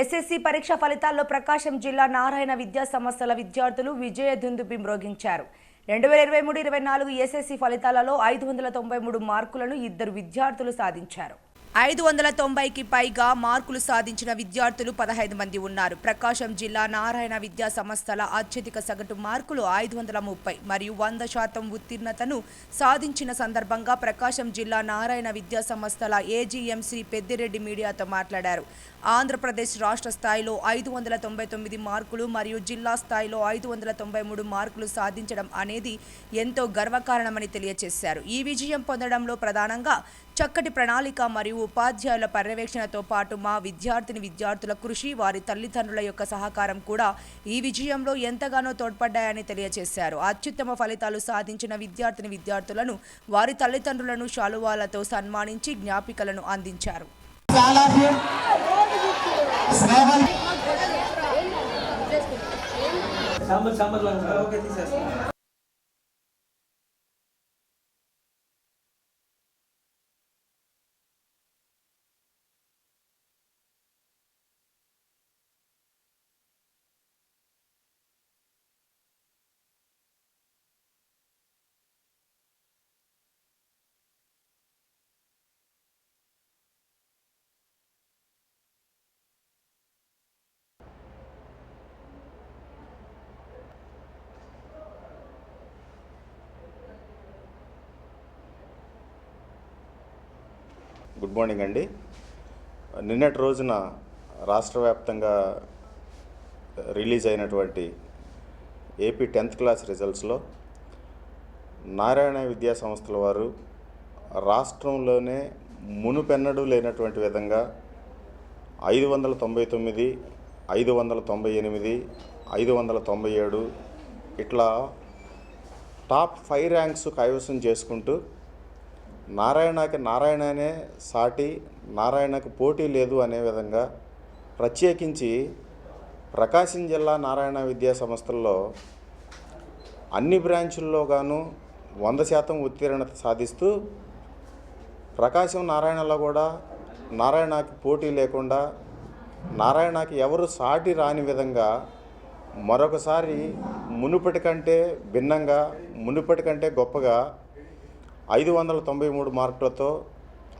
SSC పరీక్ష ఫలితాల్లో ప్రకాశం జిల్లా నారాయణ విద్యా సంస్థల విద్యార్థులు విజయ దుందుబి మ్రోగించారు. రెండు వేల ఇరవై మూడు ఇరవై నాలుగు ఎస్ఎస్సి ఫలితాలలో ఐదు వందల తొంభై మూడు మార్కులను ఇద్దరు విద్యార్థులు సాధించారు. ఐదు వందల తొంభైకి పైగా మార్కులు సాధించిన విద్యార్థులు పదహైదు మంది ఉన్నారు. ప్రకాశం జిల్లా నారాయణ విద్యా సంస్థల అత్యధిక సగటు మార్కులు ఐదు వందల ముప్పై మరియు వంద శాతం ఉత్తీర్ణతను సాధించిన సందర్భంగా ప్రకాశం జిల్లా నారాయణ విద్యా సంస్థల ఏజీఎం శ్రీ పెద్దిరెడ్డి మీడియాతో మాట్లాడారు. ఆంధ్రప్రదేశ్ రాష్ట్ర స్థాయిలో ఐదు వందల తొంభై తొమ్మిది మార్కులు మరియు జిల్లా స్థాయిలో ఐదు వందల తొంభై మూడు మార్కులు సాధించడం అనేది ఎంతో గర్వకారణమని తెలియజేశారు ఈ విజయం పొందడంలో ప్రధానంగా చక్కటి ప్రణాళిక మరియు ఉపాధ్యాయుల పర్యవేక్షణతో పాటు మా విద్యార్థిని విద్యార్థుల కృషి వారి తల్లిదండ్రుల యొక్క సహకారం కూడా ఈ విజయంలో ఎంతగానో తోడ్పడ్డాయని తెలియజేశారు. అత్యుత్తమ ఫలితాలు సాధించిన విద్యార్థిని విద్యార్థులను వారి తల్లిదండ్రులను శాలువాలతో సన్మానించి జ్ఞాపికలను అందించారు. సాంబార్ సాంబార్. ఓకే తీసేస్తా. గుడ్ మార్నింగ్ అండి. నిన్నటి రోజున రాష్ట్ర వ్యాప్తంగా రిలీజ్ అయినటువంటి ఏపీ టెన్త్ క్లాస్ రిజల్ట్స్లో నారాయణ విద్యా సంస్థల వారు రాష్ట్రంలోనే మునుపెన్నడూ లేనటువంటి విధంగా ఐదు వందల తొంభై తొమ్మిది ఐదు వందల తొంభై ఎనిమిది ఐదు వందల తొంభై ఏడు ఇట్లా టాప్ ఫైవ్ ర్యాంక్స్ కైవసం చేసుకుంటూ నారాయణకి నారాయణనే సాటి నారాయణకు పోటీ లేదు అనే విధంగా ప్రత్యేకించి ప్రకాశం జిల్లా నారాయణ విద్యా సంస్థల్లో అన్ని బ్రాంచుల్లో గాను వంద శాతం ఉత్తీర్ణత సాధిస్తూ ప్రకాశం నారాయణలో కూడా నారాయణకి పోటీ లేకుండా నారాయణకి ఎవరు సాటి రాని విధంగా మరొకసారి మునుపటి కంటే భిన్నంగా మునుపటి కంటే గొప్పగా ఐదు వందల తొంభై మూడు మార్కులతో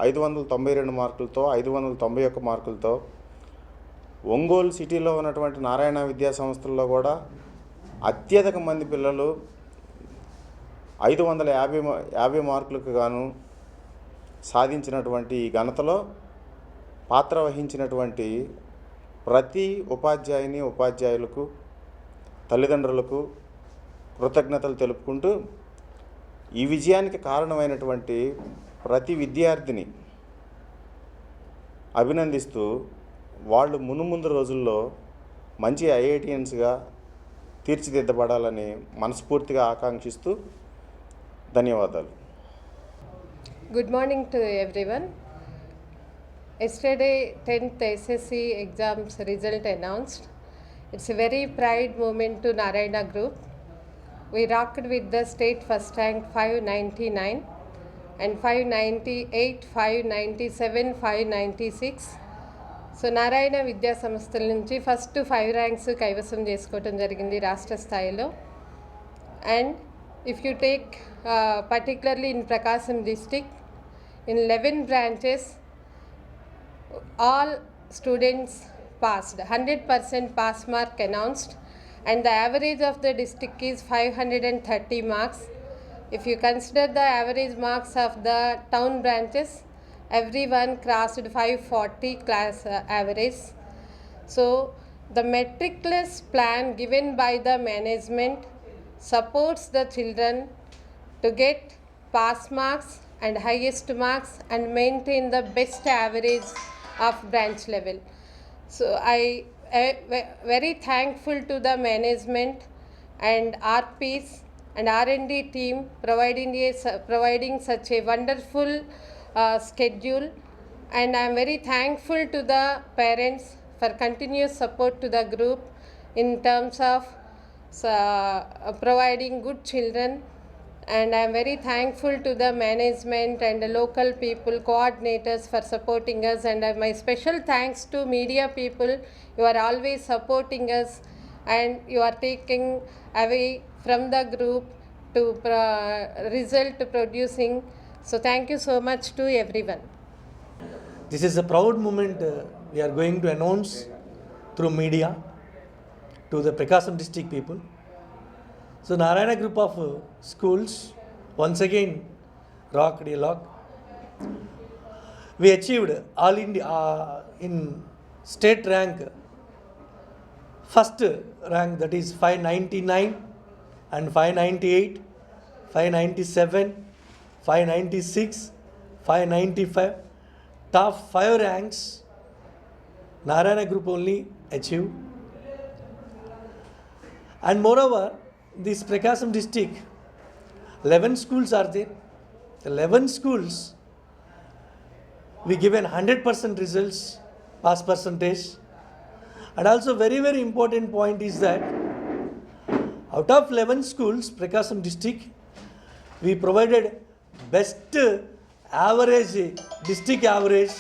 ఐదు వందల తొంభై రెండు మార్కులతో ఐదు వందల తొంభై ఒక్క మార్కులతో ఒంగోలు సిటీలో ఉన్నటువంటి నారాయణ విద్యా సంస్థల్లో కూడా అత్యధిక మంది పిల్లలు ఐదు వందల యాభై మా- యాభై మార్కులకు గాను సాధించినటువంటి ఈ ఘనతలో పాత్ర వహించినటువంటి ప్రతి ఉపాధ్యాయుని ఉపాధ్యాయులకు తల్లిదండ్రులకు కృతజ్ఞతలు తెలుపుకుంటూ ఈ విజయానికి కారణమైనటువంటి ప్రతి విద్యార్థిని అభినందిస్తూ వాళ్ళు మునుముందు రోజుల్లో మంచి ఐఐటిఎన్స్గా తీర్చిదిద్దబడాలని మనస్ఫూర్తిగా ఆకాంక్షిస్తూ ధన్యవాదాలు. Good morning to everyone yesterday tenth SSC exams result announced it's a very pride moment to Narayana group we rocked with the state first rank 599 and 598 597 596 so Narayana విద్యా సంస్థల నుంచి ఫస్ట్ ఫైవ్ ర్యాంక్స్ కైవసం చేసుకోవటం జరిగింది రాష్ట్ర స్థాయిలో. And if you take particularly in Prakasam district in eleven branches all students passed hundred percent pass mark announced and the average of the district is 530 marks. If you consider the average marks of the town branches, everyone crossed 540 class uh, average. So, the metricless plan given by the management supports the children to get pass marks and highest marks and maintain the best average of branch level. So, I very thankful to the management and RPs and R&D team providing a, providing such a wonderful uh, schedule. And I am very thankful to the parents for continuous support to the group in terms of uh, providing good children And I'm very thankful to the management and the local people, coordinators for supporting us. And uh, my special thanks to media people. You are always supporting us and you are taking away from the group to pro- result producing. So thank you so much to everyone. This is a proud moment uh, we are going to announce through media to the Prakasam district people. So Narayana group of uh, schools once again rocked a lock. We achieved all India uh, in state rank. First rank that is 599 and 598 597 596 595 top 5 ranks narayana group only achieved. And moreover this prakasam district 11 schools are there. 11 schools we given 100% results pass percentage. And also very very important point is that out of 11 schools prakasam district we provided best average district average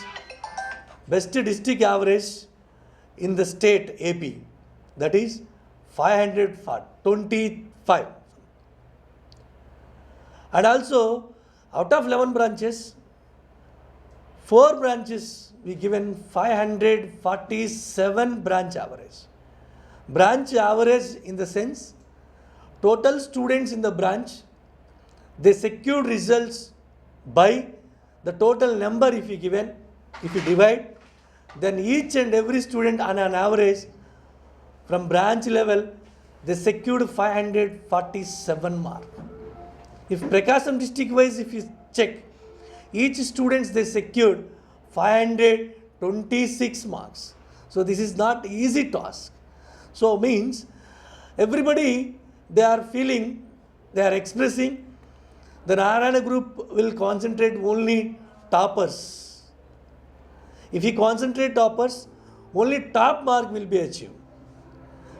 best district average in the state ap that is 525 and also out of 11 branches four branches we given 547 branch average. Branch average in the sense total students in the branch they secured results by the total number if you given if you divide then each and every student on an average from branch level they secured 547 mark if Prakasam district wise, if you check, each students they secured 526 marks. So this is not easy task. So means everybody they are feeling, they are expressing. The Narayana group will concentrate only toppers. If you concentrate toppers, only top mark will be achieved.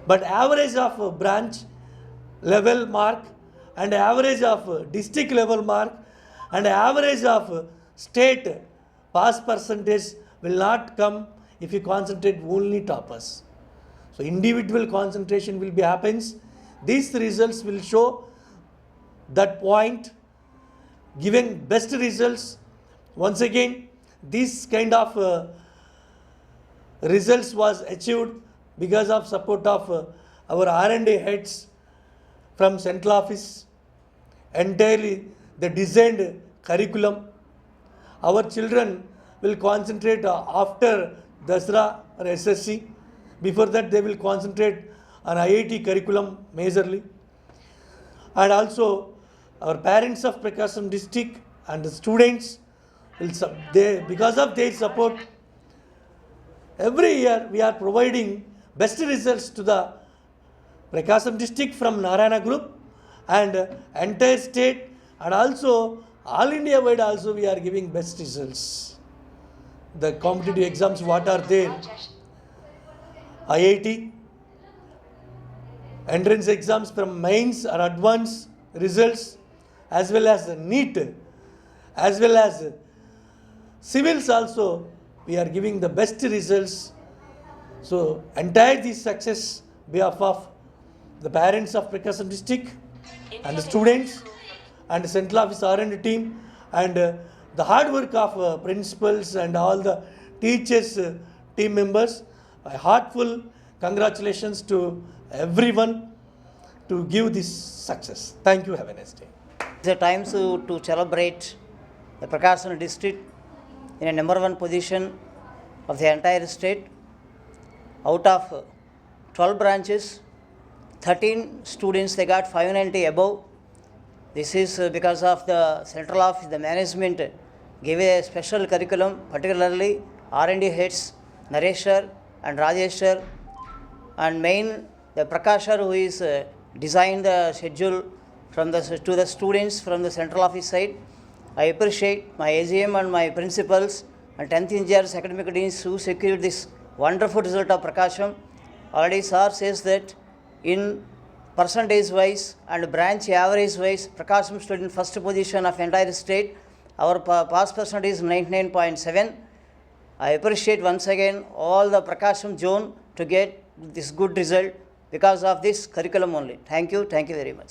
But average of branch level mark and average of district level mark and average of state pass percentage will not come if you concentrate only toppers. So individual concentration will be happens. These results will show that point giving best results. Once again, this kind of uh, results was achieved because of support of uh, our R&D heads from central office entirely the designed curriculum. Our children will concentrate uh, after dasra or ssc before that they will concentrate on iit curriculum majorly. And also our parents of prakasam district and the students will sub- they because of their support every year we are providing best results to the Prakasam district from Narayana group and entire state and also all India wide also we are giving best results. The competitive exams what are there? IIT, entrance exams from mains or advanced results as well as NEET as well as civils also we are giving the best results so entire this success behalf of the parents of Prakasam district and the students and the central office R&D team and uh, the hard work of uh, principals and all the teachers uh, team members. A heartful congratulations to everyone to give this success. Thank you. Have a nice day. It's a time to, to celebrate the Prakasam district in a number one position of the entire state. Out of 12 branches, 13 students they got 590 above. This is uh, because of the central office, the management gave a special curriculum, particularly R&D heads, Nareshwar and Rajeshar, and main the Prakashar who is uh, designed the schedule from the to the students from the central office side. I appreciate my AGM and my principals and 10th engineers academic deans who secured this wonderful result of Prakasham. Already sir says that in percentage wise and branch average wise, Prakasham stood in first position of entire state. Our pass percentage is 99.7. I appreciate once again all the Prakasham zone to get this good result because of this curriculum only. Thank you, thank you very much.